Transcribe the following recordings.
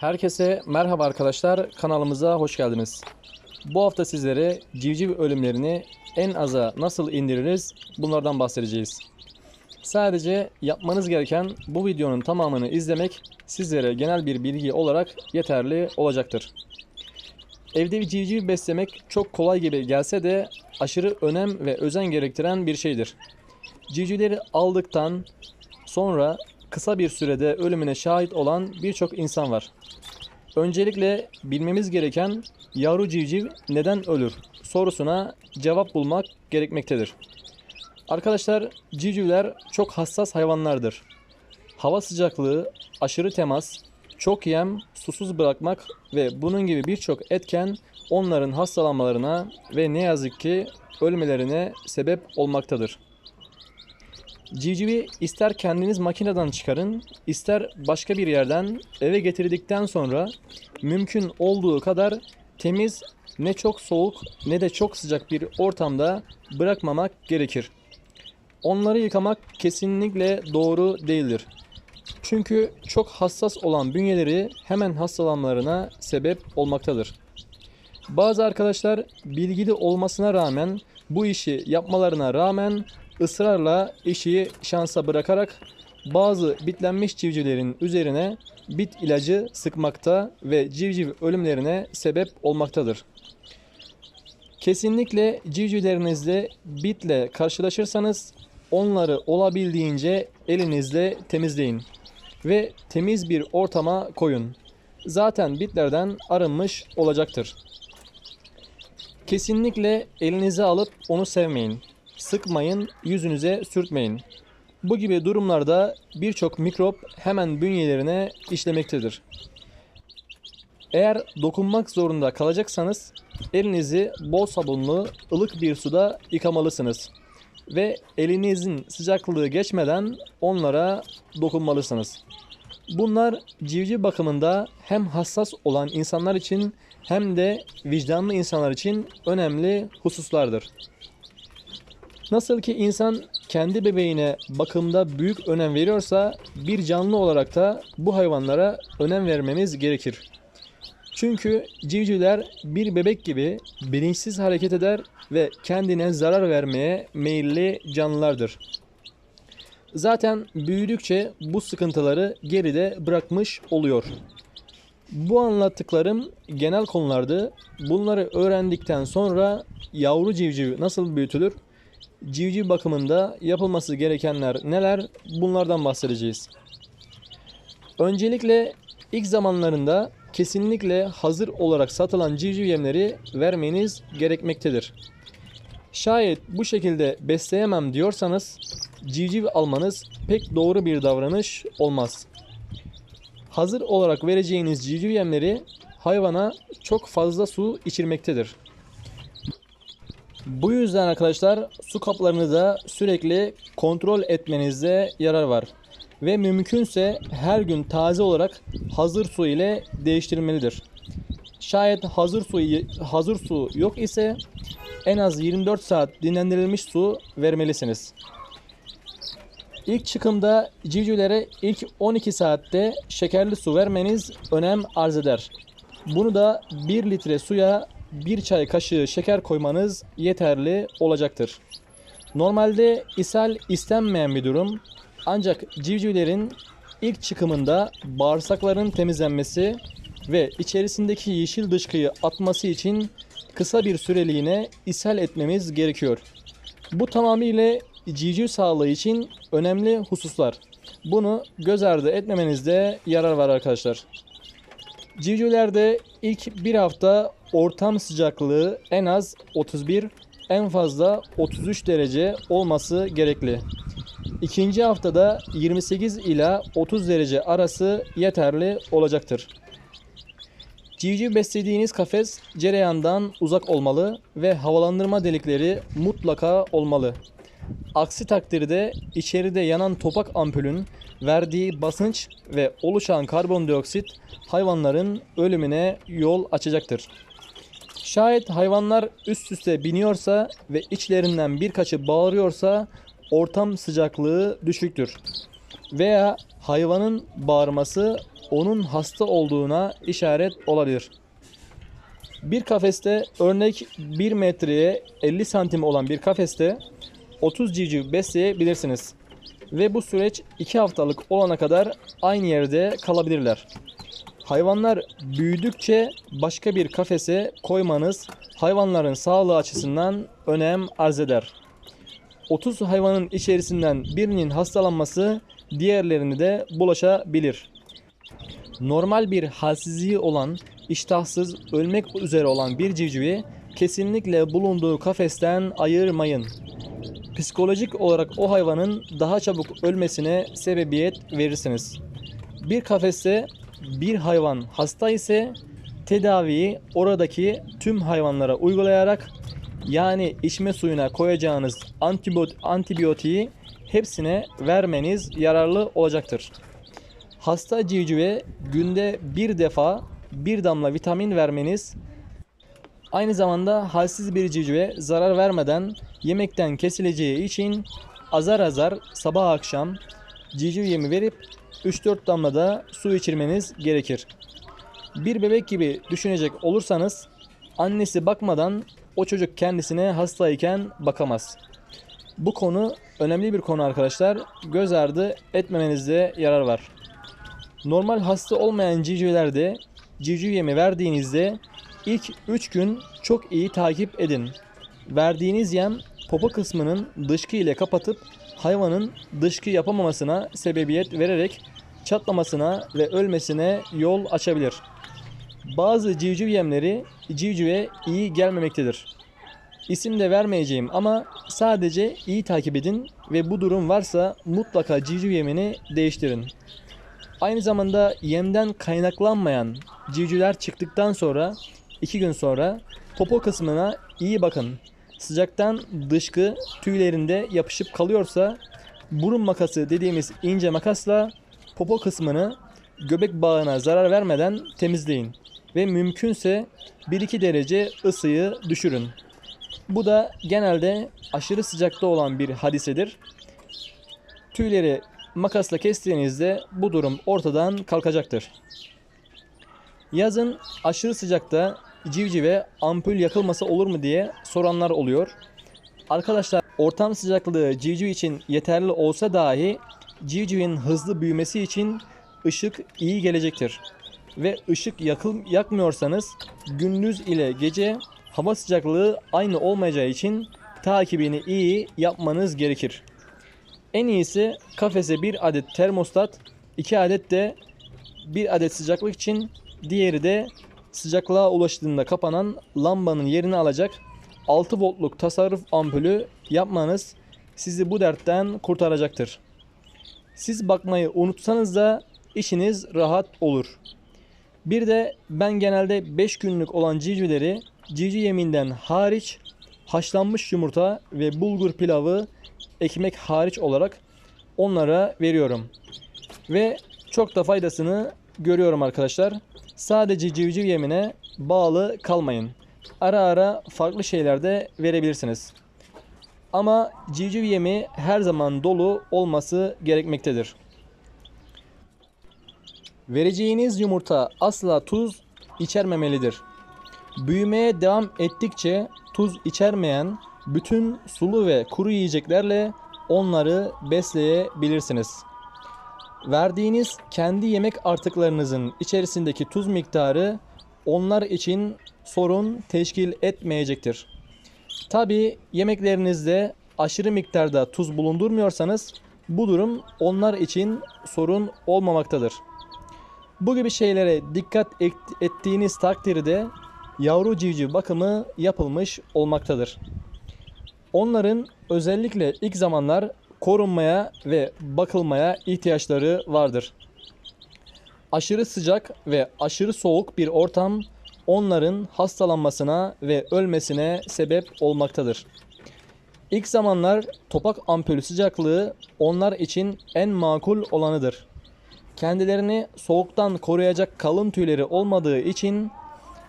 Herkese merhaba arkadaşlar, kanalımıza hoş geldiniz. Bu hafta sizlere civciv ölümlerini en aza nasıl indiririz bunlardan bahsedeceğiz. Sadece yapmanız gereken bu videonun tamamını izlemek sizlere genel bir bilgi olarak yeterli olacaktır. Evde bir civciv beslemek çok kolay gibi gelse de aşırı önem ve özen gerektiren bir şeydir. Civcivleri aldıktan sonra kısa bir sürede ölümüne şahit olan birçok insan var. Öncelikle bilmemiz gereken yavru civciv neden ölür sorusuna cevap bulmak gerekmektedir. Arkadaşlar civcivler çok hassas hayvanlardır. Hava sıcaklığı, aşırı temas, çok yem, susuz bırakmak ve bunun gibi birçok etken onların hastalanmalarına ve ne yazık ki ölmelerine sebep olmaktadır. Civcivi ister kendiniz makineden çıkarın, ister başka bir yerden eve getirdikten sonra mümkün olduğu kadar temiz, ne çok soğuk ne de çok sıcak bir ortamda bırakmamak gerekir. Onları yıkamak kesinlikle doğru değildir. Çünkü çok hassas olan bünyeleri hemen hastalanmalarına sebep olmaktadır. Bazı arkadaşlar bilgili olmasına rağmen bu işi yapmalarına rağmen ısrarla işi şansa bırakarak bazı bitlenmiş civcivlerin üzerine bit ilacı sıkmakta ve civciv ölümlerine sebep olmaktadır. Kesinlikle civcivlerinizle bitle karşılaşırsanız onları olabildiğince elinizle temizleyin ve temiz bir ortama koyun. Zaten bitlerden arınmış olacaktır. Kesinlikle elinize alıp onu sevmeyin. Sıkmayın, yüzünüze sürtmeyin. Bu gibi durumlarda birçok mikrop hemen bünyelerine işlemektedir. Eğer dokunmak zorunda kalacaksanız elinizi bol sabunlu ılık bir suda yıkamalısınız ve elinizin sıcaklığı geçmeden onlara dokunmalısınız. Bunlar civciv bakımında hem hassas olan insanlar için hem de vicdanlı insanlar için önemli hususlardır. Nasıl ki insan kendi bebeğine bakımda büyük önem veriyorsa bir canlı olarak da bu hayvanlara önem vermemiz gerekir. Çünkü civcivler bir bebek gibi bilinçsiz hareket eder ve kendine zarar vermeye meyilli canlılardır. Zaten büyüdükçe bu sıkıntıları geride bırakmış oluyor. Bu anlattıklarım genel konulardı. Bunları öğrendikten sonra yavru civciv nasıl büyütülür? Civciv bakımında yapılması gerekenler neler? Bunlardan bahsedeceğiz. Öncelikle ilk zamanlarında kesinlikle hazır olarak satılan civciv yemleri vermeniz gerekmektedir. Şayet bu şekilde besleyemem diyorsanız civciv almanız pek doğru bir davranış olmaz. Hazır olarak vereceğiniz civciv yemleri hayvana çok fazla su içirmektedir. Bu yüzden arkadaşlar su kaplarını da sürekli kontrol etmenizde yarar var. Ve mümkünse her gün taze olarak hazır su ile değiştirilmelidir. Şayet hazır su hazır su yok ise en az 24 saat dinlendirilmiş su vermelisiniz. İlk çıkımda civcivlere ilk 12 saatte şekerli su vermeniz önem arz eder. Bunu da 1 litre suya 1 çay kaşığı şeker koymanız yeterli olacaktır. Normalde ishal istenmeyen bir durum ancak civcivlerin ilk çıkımında bağırsakların temizlenmesi ve içerisindeki yeşil dışkıyı atması için kısa bir süreliğine ishal etmemiz gerekiyor. Bu tamamıyla civciv sağlığı için önemli hususlar. Bunu göz ardı etmemenizde yarar var arkadaşlar. Civcivlerde ilk bir hafta ortam sıcaklığı en az 31 en fazla 33 derece olması gerekli. İkinci haftada 28 ila 30 derece arası yeterli olacaktır. Civciv beslediğiniz kafes cereyandan uzak olmalı ve havalandırma delikleri mutlaka olmalı. Aksi takdirde içeride yanan topak ampulün verdiği basınç ve oluşan karbondioksit hayvanların ölümüne yol açacaktır. Şayet hayvanlar üst üste biniyorsa ve içlerinden birkaçı bağırıyorsa ortam sıcaklığı düşüktür. Veya hayvanın bağırması onun hasta olduğuna işaret olabilir. Bir kafeste örnek 1 metreye 50 santim olan bir kafeste 30 civciv besleyebilirsiniz. Ve bu süreç 2 haftalık olana kadar aynı yerde kalabilirler. Hayvanlar büyüdükçe başka bir kafese koymanız hayvanların sağlığı açısından önem arz eder. 30 hayvanın içerisinden birinin hastalanması diğerlerini de bulaşabilir. Normal bir halsizliği olan, iştahsız, ölmek üzere olan bir civcivi kesinlikle bulunduğu kafesten ayırmayın. Psikolojik olarak o hayvanın daha çabuk ölmesine sebebiyet verirsiniz. Bir kafeste bir hayvan hasta ise tedaviyi oradaki tüm hayvanlara uygulayarak yani içme suyuna koyacağınız antibiyot antibiyotiği hepsine vermeniz yararlı olacaktır. Hasta civcive günde bir defa bir damla vitamin vermeniz aynı zamanda halsiz bir civcive zarar vermeden yemekten kesileceği için azar azar sabah akşam civciv yemi verip 3-4 damla da su içirmeniz gerekir. Bir bebek gibi düşünecek olursanız annesi bakmadan o çocuk kendisine hastayken bakamaz. Bu konu önemli bir konu arkadaşlar. Göz ardı etmemenizde yarar var. Normal hasta olmayan civcivlerde civciv yemi verdiğinizde ilk 3 gün çok iyi takip edin. Verdiğiniz yem popo kısmının dışkı ile kapatıp hayvanın dışkı yapamamasına sebebiyet vererek çatlamasına ve ölmesine yol açabilir. Bazı civciv yemleri civcive iyi gelmemektedir. İsim de vermeyeceğim ama sadece iyi takip edin ve bu durum varsa mutlaka civciv yemini değiştirin. Aynı zamanda yemden kaynaklanmayan civcivler çıktıktan sonra 2 gün sonra popo kısmına iyi bakın. Sıcaktan dışkı tüylerinde yapışıp kalıyorsa burun makası dediğimiz ince makasla popo kısmını göbek bağına zarar vermeden temizleyin ve mümkünse 1-2 derece ısıyı düşürün. Bu da genelde aşırı sıcakta olan bir hadisedir. Tüyleri makasla kestiğinizde bu durum ortadan kalkacaktır. Yazın aşırı sıcakta civcive ampul yakılması olur mu diye soranlar oluyor. Arkadaşlar ortam sıcaklığı civciv için yeterli olsa dahi civcivin hızlı büyümesi için ışık iyi gelecektir. Ve ışık yakıl, yakmıyorsanız gündüz ile gece hava sıcaklığı aynı olmayacağı için takibini iyi yapmanız gerekir. En iyisi kafese bir adet termostat, iki adet de bir adet sıcaklık için, diğeri de sıcaklığa ulaştığında kapanan lambanın yerini alacak 6 voltluk tasarruf ampulü yapmanız sizi bu dertten kurtaracaktır. Siz bakmayı unutsanız da işiniz rahat olur. Bir de ben genelde 5 günlük olan civcivleri civciv yeminden hariç haşlanmış yumurta ve bulgur pilavı ekmek hariç olarak onlara veriyorum. Ve çok da faydasını görüyorum arkadaşlar. Sadece civciv yemine bağlı kalmayın. Ara ara farklı şeyler de verebilirsiniz. Ama civciv yemi her zaman dolu olması gerekmektedir. Vereceğiniz yumurta asla tuz içermemelidir. Büyümeye devam ettikçe tuz içermeyen bütün sulu ve kuru yiyeceklerle onları besleyebilirsiniz. Verdiğiniz kendi yemek artıklarınızın içerisindeki tuz miktarı onlar için sorun teşkil etmeyecektir. Tabi yemeklerinizde aşırı miktarda tuz bulundurmuyorsanız bu durum onlar için sorun olmamaktadır. Bu gibi şeylere dikkat ettiğiniz takdirde yavru civciv bakımı yapılmış olmaktadır. Onların özellikle ilk zamanlar korunmaya ve bakılmaya ihtiyaçları vardır. Aşırı sıcak ve aşırı soğuk bir ortam onların hastalanmasına ve ölmesine sebep olmaktadır. İlk zamanlar topak ampulü sıcaklığı onlar için en makul olanıdır. Kendilerini soğuktan koruyacak kalın tüyleri olmadığı için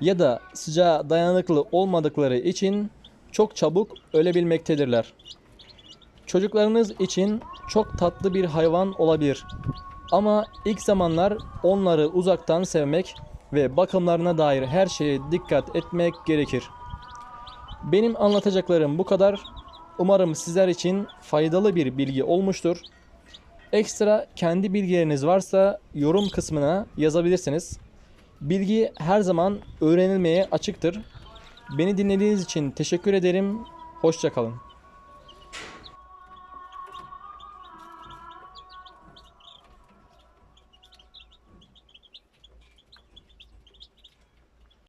ya da sıcağa dayanıklı olmadıkları için çok çabuk ölebilmektedirler. Çocuklarınız için çok tatlı bir hayvan olabilir. Ama ilk zamanlar onları uzaktan sevmek ve bakımlarına dair her şeye dikkat etmek gerekir. Benim anlatacaklarım bu kadar. Umarım sizler için faydalı bir bilgi olmuştur. Ekstra kendi bilgileriniz varsa yorum kısmına yazabilirsiniz. Bilgi her zaman öğrenilmeye açıktır. Beni dinlediğiniz için teşekkür ederim. Hoşçakalın.